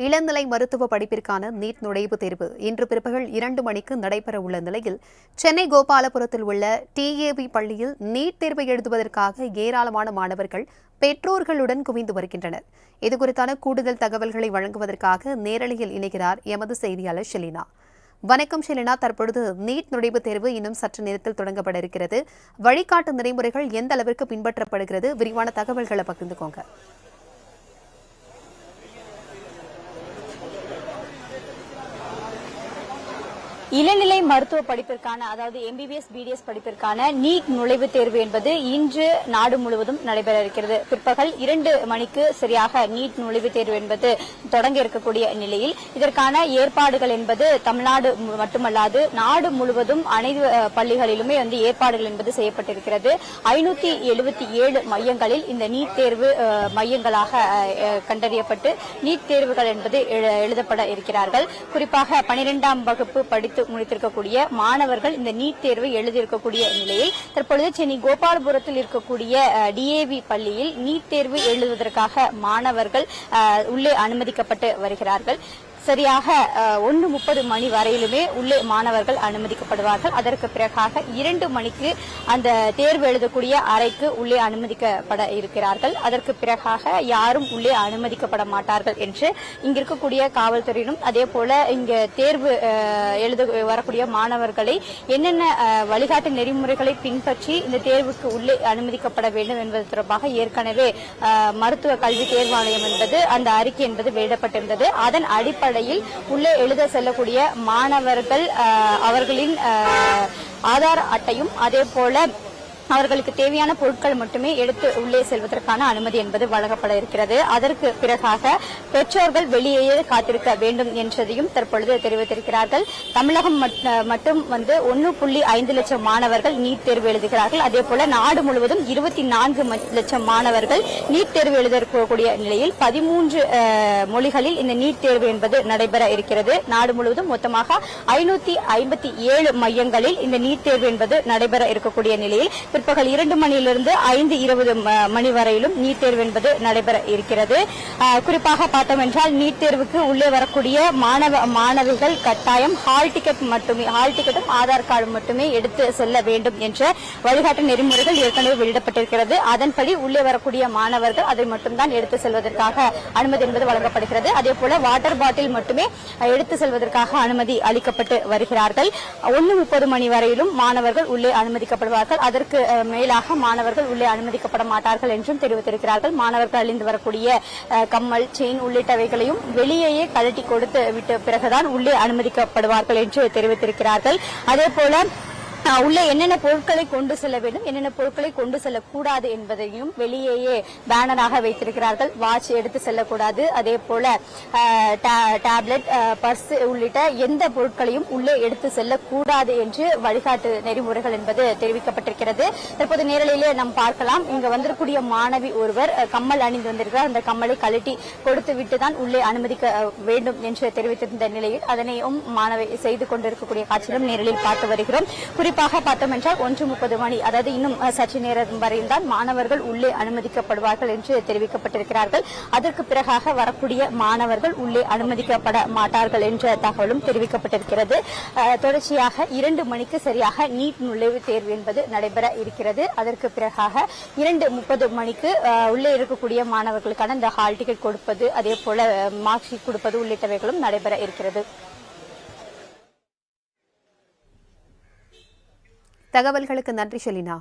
இளநிலை மருத்துவ படிப்பிற்கான நீட் நுழைவுத் தேர்வு. இன்று பிற்பகல் இரண்டு மணிக்கு நடைபெற உள்ள நிலையில் சென்னை கோபாலபுரத்தில் உள்ள டிஏவி பள்ளியில் நீட் தேர்வை எழுதுவதற்காக ஏராளமான மாணவர்கள் பெற்றோர்களுடன் குவிந்து வருகின்றனர். இதுகுறித்தான கூடுதல் தகவல்களை வழங்குவதற்காக நேரலையில் இணைகிறார் எமது செய்தியாளர் ஷெலினா. வணக்கம் ஷெலினா. தற்பொழுது நீட் நுழைவுத் தேர்வு இன்னும் சற்று நேரத்தில் தொடங்கப்பட இருக்கிறது. வழிகாட்டு நெறிமுறைகள் எந்த அளவிற்கு பின்பற்றப்படுகிறது? விரிவான தகவல்களை பகிர்ந்துக்கோங்க. இளநிலை மருத்துவ படிப்பிற்கான அதாவது எம்பிபிஎஸ் பிடிஎஸ் படிப்பிற்கான நீட் நுழைவுத் தேர்வு என்பது இன்று நாடு முழுவதும் நடைபெற இருக்கிறது. பிற்பகல் இரண்டு மணிக்கு சரியாக நீட் நுழைவுத் தேர்வு என்பது தொடங்க இருக்கக்கூடிய நிலையில் இதற்கான ஏற்பாடுகள் என்பது தமிழ்நாடு மட்டுமல்லாது நாடு முழுவதும் அனைத்து பள்ளிகளிலுமே வந்து ஏற்பாடுகள் என்பது செய்யப்பட்டிருக்கிறது. ஐநூத்தி எழுபத்தி ஏழு மையங்களில் இந்த நீட் தேர்வு மையங்களாக கண்டறியப்பட்டு நீட் தேர்வுகள் என்பது எழுதப்பட இருக்கிறார்கள். குறிப்பாக பனிரெண்டாம் வகுப்பு படித்து முடித்திருக்கக்கூடிய மாணவர்கள் இந்த நீட் தேர்வை எழுதியிருக்கக்கூடிய நிலையில் தற்பொழுது சென்னை கோபாலபுரத்தில் இருக்கக்கூடிய டிஏவி பள்ளியில் நீட் தேர்வு எழுதுவதற்காக மாணவர்கள் உள்ளே அனுமதிக்கப்பட்டு வருகிறார்கள். சரியாக ஒன்று முப்பது மணி வரையிலுமே உள்ளே மாணவர்கள் அனுமதிக்கப்படுவார்கள். அதற்கு பிறகாக இரண்டு மணிக்கு அந்த தேர்வு எழுதக்கூடிய அறைக்கு உள்ளே அனுமதிக்கப்பட இருக்கிறார்கள். அதற்கு பிறகாக யாரும் உள்ளே அனுமதிக்கப்பட மாட்டார்கள் என்று இங்கிருக்கக்கூடிய காவல்துறையினும் அதே போல இங்க தேர்வு அஹ், எழுத வரக்கூடிய மாணவர்களை என்னென்ன வழிகாட்டு நெறிமுறைகளை பின்பற்றி இந்த தேர்வுக்கு உள்ளே அனுமதிக்கப்பட வேண்டும் என்பது தொடர்பாக ஏற்கனவே மருத்துவ கல்வி தேர்வாணையம் என்பது அந்த அறிக்கை என்பது வெளியிடப்பட்டிருந்தது. அதன் அடிப்படை அடிப்படையில் உள்ளே எழுத செல்லக்கூடிய மாணவர்கள் அவர்களின் ஆதார் அட்டையும் அதே போல அவர்களுக்கு தேவையான பொருட்கள் மட்டுமே எடுத்து உள்ளே செல்வதற்கான அனுமதி என்பது வழங்கப்பட இருக்கிறது. அதற்கு பிறகாக பெற்றோர்கள் வெளியேயே காத்திருக்க வேண்டும் என்றதையும் தற்பொழுது தெரிவித்திருக்கிறார்கள். தமிழகம் மட்டும் வந்து ஒன்று புள்ளி ஐந்து லட்சம் மாணவர்கள் நீட் தேர்வு எழுதுகிறார்கள். அதே போல நாடு முழுவதும் இருபத்தி நான்கு லட்சம் மாணவர்கள் நீட் தேர்வு எழுதக்கூடிய நிலையில் பதிமூன்று மொழிகளில் இந்த நீட் தேர்வு என்பது நடைபெற இருக்கிறது. நாடு முழுவதும் மொத்தமாக ஐநூத்தி ஐம்பத்தி ஏழு மையங்களில் இந்த நீட் தேர்வு என்பது நடைபெற இருக்கக்கூடிய நிலையில் பிற்பகல் இரண்டு மணியிலிருந்து ஐந்து இருபது மணி வரையிலும் நீட் தேர்வு என்பது நடைபெற இருக்கிறது. குறிப்பாக பார்த்தோம் என்றால் நீட் தேர்வுக்கு உள்ளே வரக்கூடிய மாணவ மாணவிகள் கட்டாயம் ஹால் டிக்கெட் மட்டுமே ஹால் டிக்கெட்டும் ஆதார் கார்டு மட்டுமே எடுத்து செல்ல வேண்டும் என்ற வழிகாட்டு நெறிமுறைகள் ஏற்கனவே வெளியிடப்பட்டிருக்கிறது. அதன்படி உள்ளே வரக்கூடிய மாணவர்கள் அதை மட்டும்தான் எடுத்து செல்வதற்காக அனுமதி என்பது வழங்கப்படுகிறது. அதே போல வாட்டர் பாட்டில் மட்டுமே எடுத்து செல்வதற்காக அனுமதி அளிக்கப்பட்டு வருகிறார்கள். ஒன்று முப்பது மணி வரையிலும் மாணவர்கள் உள்ளே அனுமதிக்கப்படுவார்கள். அதற்கு மேலாக மாணவர்கள் உள்ளே அனுமதிக்கப்பட மாட்டார்கள் என்றும் தெரிவித்திருக்கிறார்கள். மாணவர்கள் அழிந்து வரக்கூடிய அஹ், கம்மல் செயின் உள்ளிட்டவைகளையும் வெளியேயே கழட்டி கொடுத்து விட்ட பிறகுதான் உள்ளே அனுமதிக்கப்படுவார்கள் என்று தெரிவித்திருக்கிறார்கள். அதே போல உள்ளே என்னென்ன பொருட்களை கொண்டு செல்ல வேண்டும் என்னென்ன பொருட்களை கொண்டு செல்லக்கூடாது என்பதையும் வெளியேயே பேனராக வைத்திருக்கிறார்கள். வாட்ச் எடுத்து செல்லக்கூடாது. அதே போல டேப்லெட் பர்ஸ் உள்ளிட்ட எந்த பொருட்களையும் உள்ளே எடுத்து செல்லக்கூடாது என்று வழிகாட்டு நெறிமுறைகள் என்பது தெரிவிக்கப்பட்டிருக்கிறது. தற்போது நேரலையிலே நாம் பார்க்கலாம். இங்க வந்திருக்கூடிய மாணவி ஒருவர் கம்மல் அணிந்து வந்திருக்கிறார். அந்த கம்மலை கழட்டி கொடுத்து விட்டுதான் உள்ளே அனுமதிக்க வேண்டும் என்று தெரிவித்திருந்த நிலையில் அதனையும் மாணவி செய்து கொண்டிருக்கக்கூடிய காட்சியிலும் நேரலில் பார்த்து வருகிறோம். குறிப்பாக பார்த்தோம் என்றால் ஒன்று முப்பது மணி அதாவது இன்னும் சற்று நேரம் வரையில் தான் மாணவர்கள் உள்ளே அனுமதிக்கப்படுவார்கள் என்று தெரிவிக்கப்பட்டிருக்கிறார்கள். அதற்கு பிறகாக வரக்கூடிய மாணவர்கள் உள்ளே அனுமதிக்கப்பட மாட்டார்கள் என்ற தகவலும் தெரிவிக்கப்பட்டிருக்கிறது. அஹ், தொடர்ச்சியாக இரண்டு மணிக்கு சரியாக நீட் நுழைவுத் தேர்வு என்பது நடைபெற இருக்கிறது. அதற்கு பிறகாக இரண்டு முப்பது மணிக்கு உள்ளே இருக்கக்கூடிய மாணவர்களுக்கான இந்த ஹால் டிக்கெட் கொடுப்பது அதே போல மார்க் ஷீட் கொடுப்பது உள்ளிட்டவைகளும் நடைபெற இருக்கிறது. தகவல்களுக்கு நன்றி ஷெலினா.